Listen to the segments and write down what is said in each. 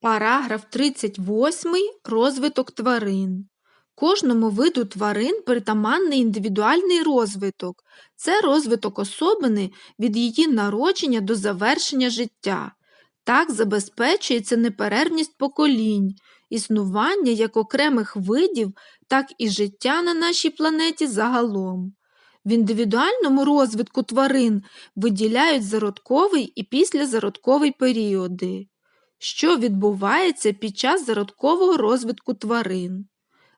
Параграф 38. Розвиток тварин. Кожному виду тварин притаманний індивідуальний розвиток. Це розвиток особини від її народження до завершення життя. Так забезпечується неперервність поколінь, існування як окремих видів, так і життя на нашій планеті загалом. В індивідуальному розвитку тварин виділяють зародковий і післязародковий періоди. Що відбувається під час зародкового розвитку тварин?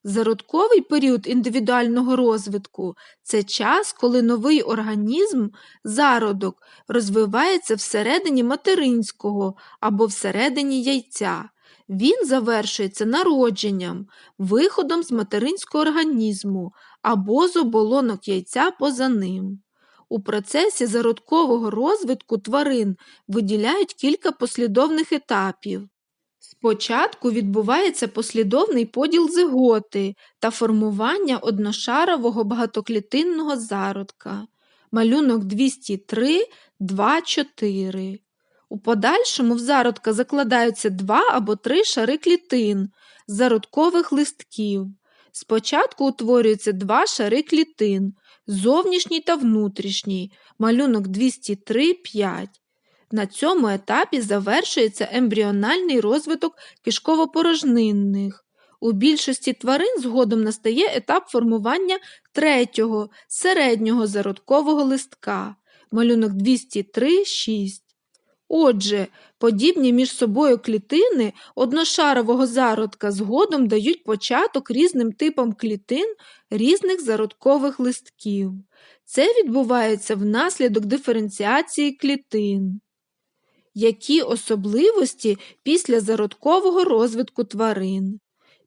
Зародковий період індивідуального розвитку це час, коли новий організм, зародок, розвивається всередині материнського або всередині яйця. Він завершується народженням, виходом з материнського організму або з оболонок яйця поза ним. У процесі зародкового розвитку тварин виділяють кілька послідовних етапів. Спочатку відбувається послідовний поділ зиготи та формування одношарового багатоклітинного зародка. Малюнок 203, 2, 4. У подальшому в зародка закладаються два або три шари клітин зародкових листків. Спочатку утворюються два шари клітин зовнішній та внутрішній, малюнок 203, 5. На цьому етапі завершується ембріональний розвиток кишково-порожнинних. У більшості тварин згодом настає етап формування третього середнього зародкового листка, малюнок 203, 6. Отже, подібні між собою клітини одношарового зародка згодом дають початок різним типам клітин різних зародкових листків. Це відбувається внаслідок диференціації клітин. Які особливості після зародкового розвитку тварин?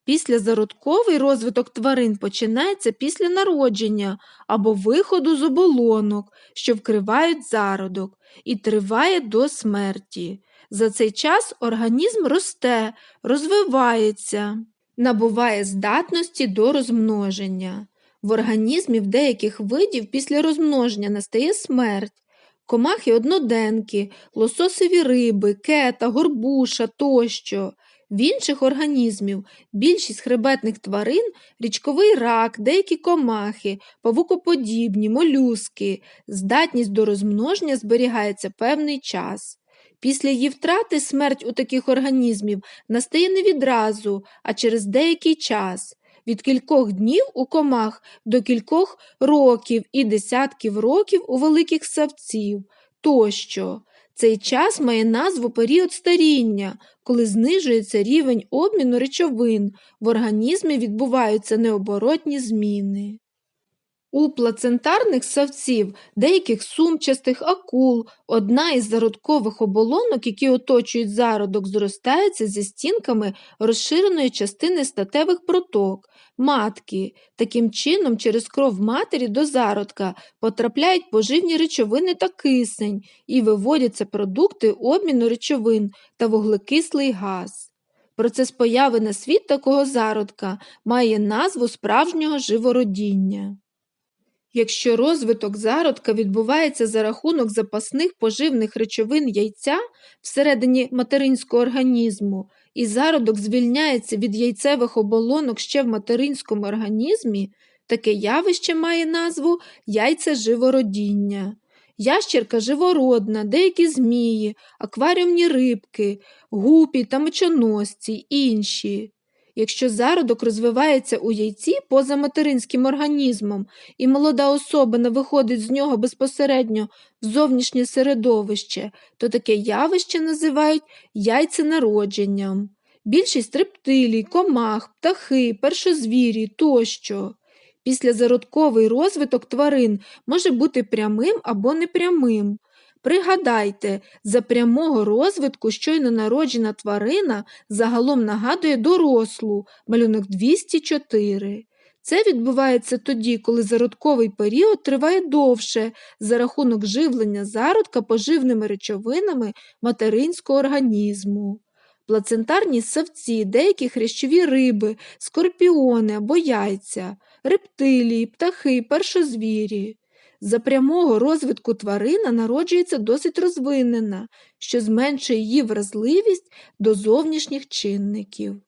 Післязародковий розвиток тварин починається після народження або виходу з оболонок, що вкривають зародок, і триває до смерті. За цей час організм росте, розвивається, набуває здатності до розмноження. В організмі в деяких видів після розмноження настає смерть. Комахи одноденки, лососові риби, кета, горбуша тощо. В інших організмів більшість хребетних тварин річковий рак, деякі комахи, павукоподібні, молюски, здатність до розмноження зберігається певний час. Після її втрати смерть у таких організмів настає не відразу, а через деякий час. Від кількох днів у комах до кількох років і десятків років у великих савців тощо. Цей час має назву період старіння, коли знижується рівень обміну речовин, в організмі відбуваються необоротні зміни. У плацентарних савців, деяких сумчастих акул, одна із зародкових оболонок, які оточують зародок, зростається зі стінками розширеної частини статевих проток, матки. Таким чином, через кров матері до зародка потрапляють поживні речовини та кисень і виводяться продукти обміну речовин та вуглекислий газ. Процес появи на світ такого зародка має назву справжнього живородіння. Якщо розвиток зародка відбувається за рахунок запасних поживних речовин яйця всередині материнського організму, і зародок звільняється від яйцевих оболонок ще в материнському організмі, таке явище має назву яйцеживородіння. Ящерка живородна, деякі змії, акваріумні рибки, гупі та мечоносці, інші. Якщо зародок розвивається у яйці поза материнським організмом, і молода особина виходить з нього безпосередньо в зовнішнє середовище, то таке явище називають яйценародженням. Більшість рептилій, комах, птахи, першозвірі тощо. Післязародковий розвиток тварин може бути прямим або непрямим. Пригадайте, за прямого розвитку щойно народжена тварина загалом нагадує дорослу, малюнок 204. Це відбувається тоді, коли зародковий період триває довше за рахунок живлення зародка поживними речовинами материнського організму. Плацентарні савці, деякі хрящові риби, скорпіони або яйця, рептилії, птахи, першозвірі. За прямого розвитку тварина народжується досить розвинена, що зменшує її вразливість до зовнішніх чинників.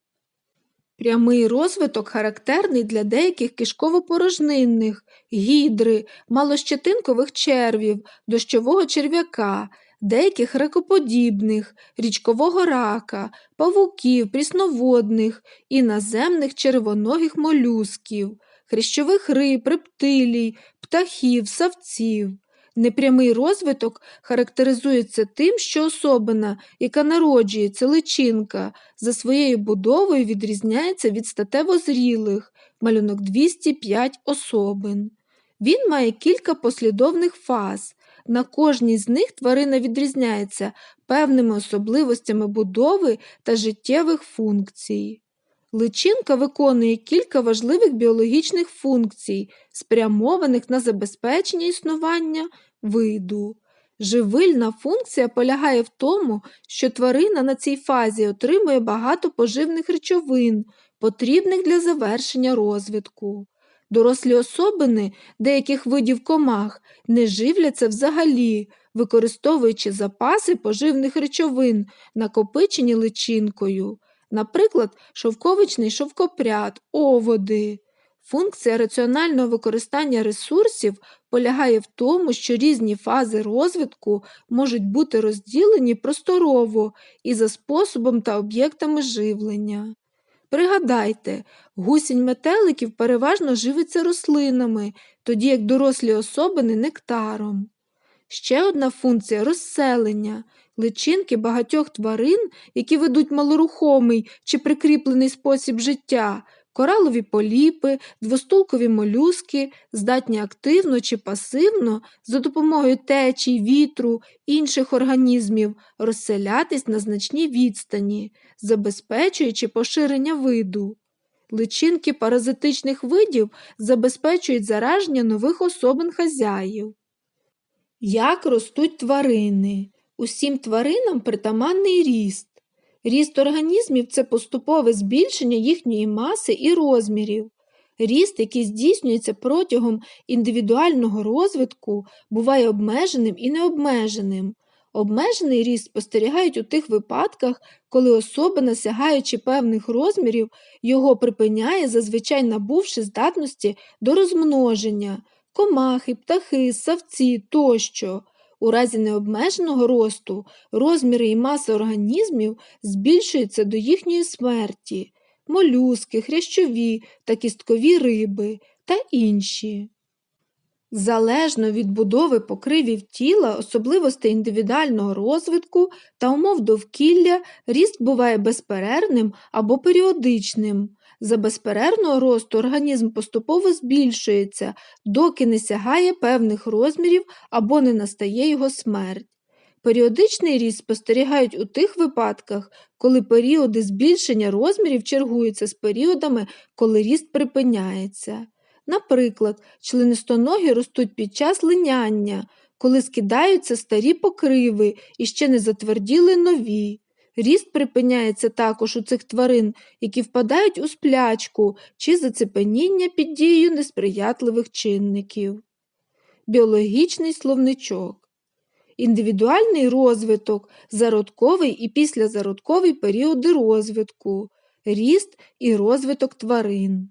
Прямий розвиток характерний для деяких кишково-порожнинних, гідри, малощетинкових червів, дощового черв'яка, деяких ракоподібних, річкового рака, павуків, прісноводних і наземних червоногих молюсків, хрящових риб, рептилій, птахів, савців. Непрямий розвиток характеризується тим, що особина, яка народжується личинка, за своєю будовою відрізняється від статево зрілих, малюнок 205 особин. Він має кілька послідовних фаз. На кожній з них тварина відрізняється певними особливостями будови та життєвих функцій. Личинка виконує кілька важливих біологічних функцій, спрямованих на забезпечення існування виду. Живильна функція полягає в тому, що тварина на цій фазі отримує багато поживних речовин, потрібних для завершення розвитку. Дорослі особини деяких видів комах не живляться взагалі, використовуючи запаси поживних речовин, накопичені личинкою, наприклад, шовковичний шовкопряд, оводи. Функція раціонального використання ресурсів полягає в тому, що різні фази розвитку можуть бути розділені просторово і за способом та об'єктами живлення. Пригадайте, гусінь метеликів переважно живиться рослинами, тоді як дорослі особини нектаром. Ще одна функція розселення. Личинки багатьох тварин, які ведуть малорухомий чи прикріплений спосіб життя, коралові поліпи, двостулкові молюски, здатні активно чи пасивно за допомогою течій, вітру, інших організмів розселятись на значній відстані, забезпечуючи поширення виду. Личинки паразитичних видів забезпечують зараження нових особин хазяїв. Як ростуть тварини? Усім тваринам притаманний ріст. Ріст організмів це поступове збільшення їхньої маси і розмірів. Ріст, який здійснюється протягом індивідуального розвитку, буває обмеженим і необмеженим. Обмежений ріст спостерігають у тих випадках, коли особина, сягаючи певних розмірів, його припиняє, зазвичай набувши здатності до розмноження, комахи, птахи, савці тощо. У разі необмеженого росту розміри і маса організмів збільшуються до їхньої смерті, молюски, хрящові та кісткові риби та інші. Залежно від будови покривів тіла, особливостей індивідуального розвитку та умов довкілля, ріст буває безперервним або періодичним. За безперервного росту організм поступово збільшується, доки не сягає певних розмірів або не настає його смерть. Періодичний ріст спостерігають у тих випадках, коли періоди збільшення розмірів чергуються з періодами, коли ріст припиняється. Наприклад, членистоногі ростуть під час линяння, коли скидаються старі покриви і ще не затверділи нові. Ріст припиняється також у цих тварин, які впадають у сплячку чи зацепеніння під дією несприятливих чинників. Біологічний словничок. Індивідуальний розвиток, зародковий і післязародковий періоди розвитку, ріст і розвиток тварин.